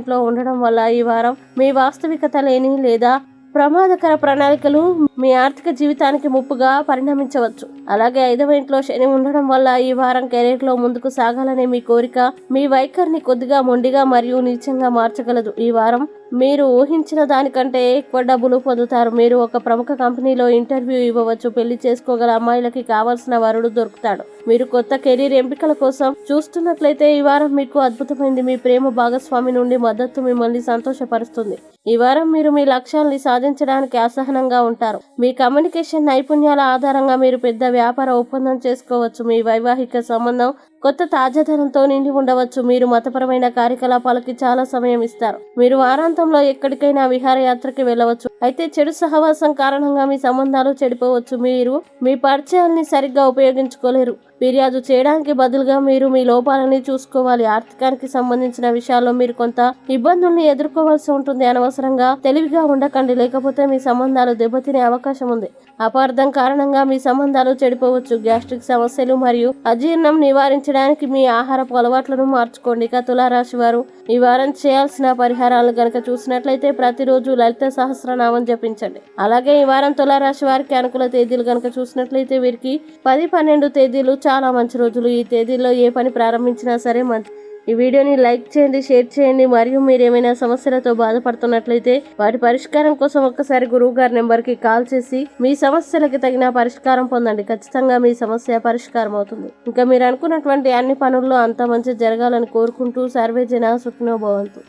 ఇంట్లో ఉండడం వల్ల ఈ వారం మీ వాస్తవికత లేని లేదా ప్రమాదకర ప్రణాళికలు మీ ఆర్థిక జీవితానికి ముప్పుగా పరిణమించవచ్చు. అలాగే ఐదవ ఇంట్లో శని ఉండడం వల్ల ఈ వారం కెరీర్లో ముందుకు సాగాలనే మీ కోరిక మీ వైఖరిని కొద్దిగా మొండిగా మరియు నీచంగా మార్చగలదు. ఈ వారం మీరు ఊహించిన దానికంటే ఎక్కువ డబ్బులు పొందుతారు. మీరు ఒక ప్రముఖ కంపెనీలో ఇంటర్వ్యూ ఇవ్వవచ్చు. పెళ్ళి చేసుకోగల అమ్మాయిలకి కావాల్సిన వరుడు దొరుకుతాడు. మీరు కొత్త కెరీర్ ఎంపికల కోసం చూస్తున్నట్లయితే ఈ వారం మీకు అద్భుతమైంది. మీ ప్రేమ భాగస్వామి నుండి మద్దతు మిమ్మల్ని సంతోషపరుస్తుంది. ఈ వారం మీరు మీ లక్ష్యాల్ని సాధించడానికి అసహనంగా ఉంటారు. మీ కమ్యూనికేషన్ నైపుణ్యాల ఆధారంగా మీరు పెద్ద వ్యాపార ఒప్పందం చేసుకోవచ్చు. మీ వైవాహిక సంబంధం కొత్త తాజాదనంతో నిండి ఉండవచ్చు. మీరు మతపరమైన కార్యకలాపాలకి చాలా సమయం ఇస్తారు. మీరు వారాంతంలో ఎక్కడికైనా విహారయాత్రకి వెళ్ళవచ్చు. అయితే చెడు సహవాసం కారణంగా మీ సంబంధాలు చెడిపోవచ్చు. మీరు మీ పరిచయాల్ని సరిగ్గా ఉపయోగించుకోలేరు. ఫిర్యాదు చేయడానికి బదులుగా మీరు మీ లోపాలని చూసుకోవాలి. ఆర్థికానికి సంబంధించిన విషయాల్లో మీరు కొంత ఇబ్బందుల్ని ఎదుర్కోవాల్సి ఉంటుంది. అనవసరంగా తెలివిగా ఉండకండి. లేకపోతే మీ సంబంధాలు దెబ్బతినే అవకాశం ఉంది. అపార్థం కారణంగా మీ సంబంధాలు చెడిపోవచ్చు. గ్యాస్ట్రిక్ సమస్యలు మరియు అజీర్ణం నివారించడానికి మీ ఆహారపు అలవాట్లను మార్చుకోండి. ఇక తులారాశి వారు ఈ వారం చేయాల్సిన పరిహారాలు గనక చూసినట్లయితే ప్రతిరోజు లలిత సహస్రనామం జపించండి. అలాగే ఈ వారం తులారాశి వారికి అనుకూల తేదీలు గనక చూసినట్లయితే వీరికి పది పన్నెండు తేదీలు చాలా మంచి రోజులు. ఈ తేదీలో ఏ పని ప్రారంభించినా సరే మంచి ఈ వీడియోని లైక్ చేయండి షేర్ చేయండి. మరియు మీరు ఏమైనా సమస్యలతో బాధపడుతున్నట్లయితే వాటి పరిష్కారం కోసం ఒక్కసారి గురువు గారి నెంబర్కి కాల్ చేసి మీ సమస్యలకి తగిన పరిష్కారం పొందండి. ఖచ్చితంగా మీ సమస్య పరిష్కారం అవుతుంది. ఇంకా మీరు అనుకున్నటువంటి అన్ని పనుల్లో అంత మంచి జరగాలని కోరుకుంటూ సర్వే జన సుఖినో భవంతు.